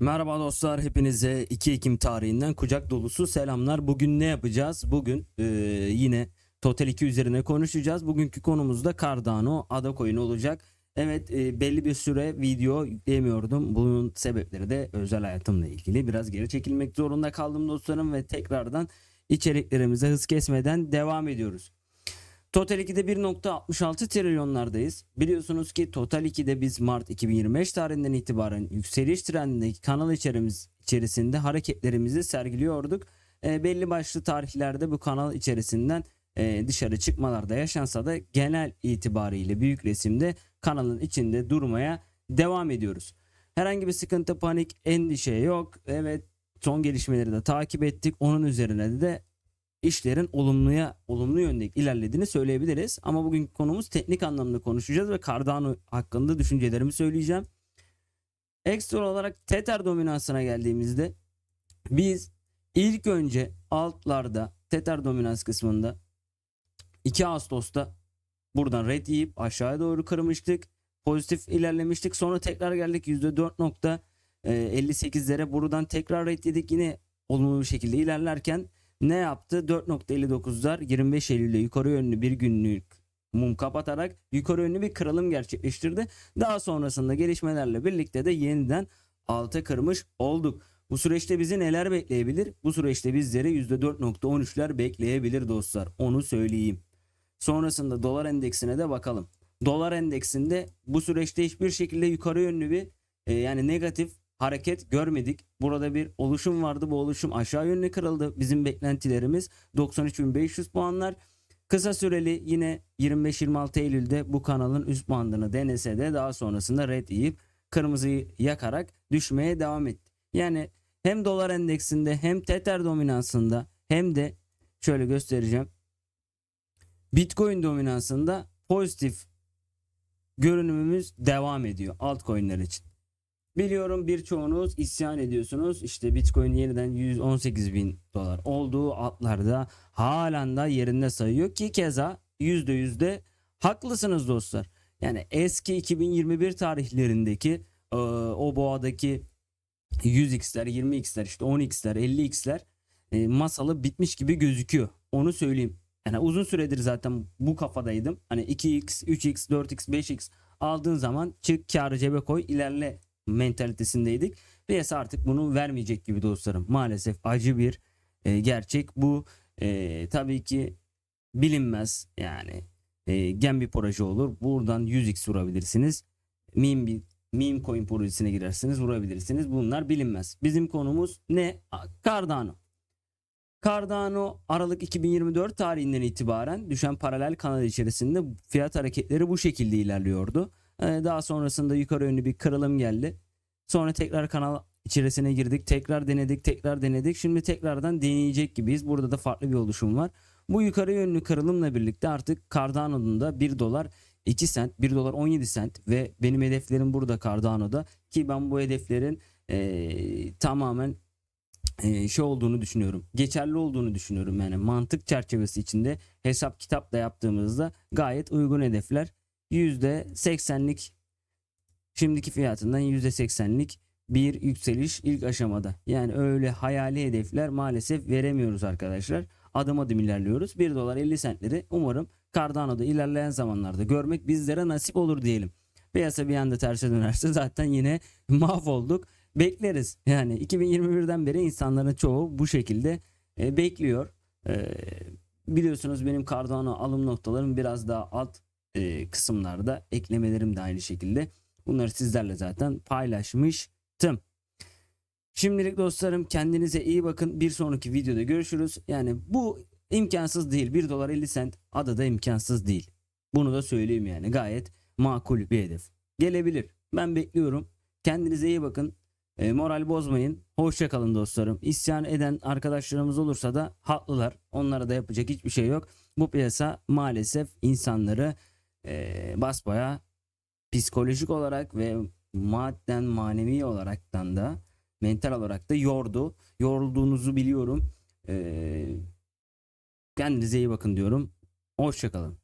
Merhaba dostlar, hepinize 2 Ekim tarihinden kucak dolusu selamlar. Bugün ne yapacağız? Bugün e, yine Total 2 üzerine konuşacağız. Bugünkü konumuz da Cardano ada coin olacak. Evet e, belli bir süre video yükleyemiyordum. Bunun sebepleri de özel hayatımla ilgili. Biraz geri çekilmek zorunda kaldım dostlarım ve tekrardan içeriklerimize hız kesmeden devam ediyoruz. Total 2'de 1.66 trilyonlardayız. Biliyorsunuz ki Total 2'de biz Mart 2025 tarihinden itibaren yükseliş trendindeki kanal içerimiz içerisinde hareketlerimizi sergiliyorduk. E, belli başlı tarihlerde bu kanal içerisinden e, dışarı çıkmalarda yaşansa da genel itibariyle büyük resimde kanalın içinde durmaya devam ediyoruz. Herhangi bir sıkıntı, panik, endişe yok. Evet son gelişmeleri de takip ettik. Onun üzerine de işlerin olumluya olumlu yönde ilerlediğini söyleyebiliriz. Ama bugünkü konumuz teknik anlamda konuşacağız ve Cardano hakkında düşüncelerimi söyleyeceğim. Ekstra olarak Tether dominansına geldiğimizde biz ilk önce altlarda Tether dominans kısmında 2 Ağustos'ta buradan red yiyip aşağıya doğru kırmıştık. Pozitif ilerlemiştik. Sonra tekrar geldik %4.58'lere. Buradan tekrar red yedik. Yine olumlu bir şekilde ilerlerken ne yaptı? 4.59'lar 25 Eylül'de yukarı yönlü bir günlük mum kapatarak yukarı yönlü bir kırılım gerçekleştirdi. Daha sonrasında gelişmelerle birlikte de yeniden alta kırmış olduk. Bu süreçte bizi neler bekleyebilir? Bu süreçte bizleri %4.13'ler bekleyebilir dostlar. Onu söyleyeyim. Sonrasında dolar endeksine de bakalım. Dolar endeksinde bu süreçte hiçbir şekilde yukarı yönlü bir e, yani negatif hareket görmedik. Burada bir oluşum vardı. Bu oluşum aşağı yönlü kırıldı. Bizim beklentilerimiz 93.500 puanlar. Kısa süreli yine 25-26 Eylül'de bu kanalın üst bandını denese de daha sonrasında red yiyip kırmızıyı yakarak düşmeye devam etti. Yani hem dolar endeksinde hem Tether dominansında hem de şöyle göstereceğim. Bitcoin dominansında pozitif görünümümüz devam ediyor altcoin'ler için. Biliyorum birçoğunuz isyan ediyorsunuz. İşte Bitcoin yeniden 118 bin dolar olduğu altlarda halen da yerinde sayıyor ki keza %100 de haklısınız dostlar. Yani eski 2021 tarihlerindeki e, o boğadaki 100x'ler, 20x'ler, işte 10x'ler, 50x'ler e, masalı bitmiş gibi gözüküyor. Onu söyleyeyim. Yani uzun süredir zaten bu kafadaydım. Hani 2x, 3x, 4x, 5x aldığın zaman çık karı cebe koy ilerle mentalitesindeydik. Piyasa artık bunu vermeyecek gibi dostlarım. Maalesef acı bir e, gerçek. Bu e, tabii ki bilinmez yani e, gen bir proje olur. Buradan 100x vurabilirsiniz. Meme bir meme coin projesine girersiniz vurabilirsiniz. Bunlar bilinmez. Bizim konumuz ne? Cardano. Cardano Aralık 2024 tarihinden itibaren düşen paralel kanal içerisinde fiyat hareketleri bu şekilde ilerliyordu. Ee, Daha sonrasında yukarı yönlü bir kırılım geldi. Sonra tekrar kanal içerisine girdik. Tekrar denedik, tekrar denedik. Şimdi tekrardan deneyecek gibiyiz. Burada da farklı bir oluşum var. Bu yukarı yönlü kırılımla birlikte artık Cardano'nun da 1 dolar 2 sent, 1 dolar 17 sent ve benim hedeflerim burada Cardano'da ki ben bu hedeflerin eee, tamamen eee, şey olduğunu düşünüyorum. Geçerli olduğunu düşünüyorum. Yani mantık çerçevesi içinde hesap kitap da yaptığımızda gayet uygun hedefler. %80'lik şimdiki fiyatından %80'lik bir yükseliş ilk aşamada. Yani öyle hayali hedefler maalesef veremiyoruz arkadaşlar. Adım adım ilerliyoruz. 1 dolar 50 centleri umarım Cardano'da ilerleyen zamanlarda görmek bizlere nasip olur diyelim. Piyasa bir anda terse dönerse zaten yine mahvolduk. Bekleriz. Yani 2021'den beri insanların çoğu bu şekilde e, bekliyor. E, biliyorsunuz benim Cardano alım noktalarım biraz daha alt e, kısımlarda eklemelerim de aynı şekilde. Bunları sizlerle zaten paylaşmıştım. Şimdilik dostlarım kendinize iyi bakın. Bir sonraki videoda görüşürüz. Yani bu imkansız değil. 1 dolar 50 sent adada imkansız değil. Bunu da söyleyeyim yani. Gayet makul bir hedef. Gelebilir. Ben bekliyorum. Kendinize iyi bakın. E, moral bozmayın. Hoşça kalın dostlarım. İsyan eden arkadaşlarımız olursa da haklılar. Onlara da yapacak hiçbir şey yok. Bu piyasa maalesef insanları e, basbaya psikolojik olarak ve madden manevi olaraktan da mental olarak da yordu. Yorulduğunuzu biliyorum. E, kendinize iyi bakın diyorum. Hoşçakalın.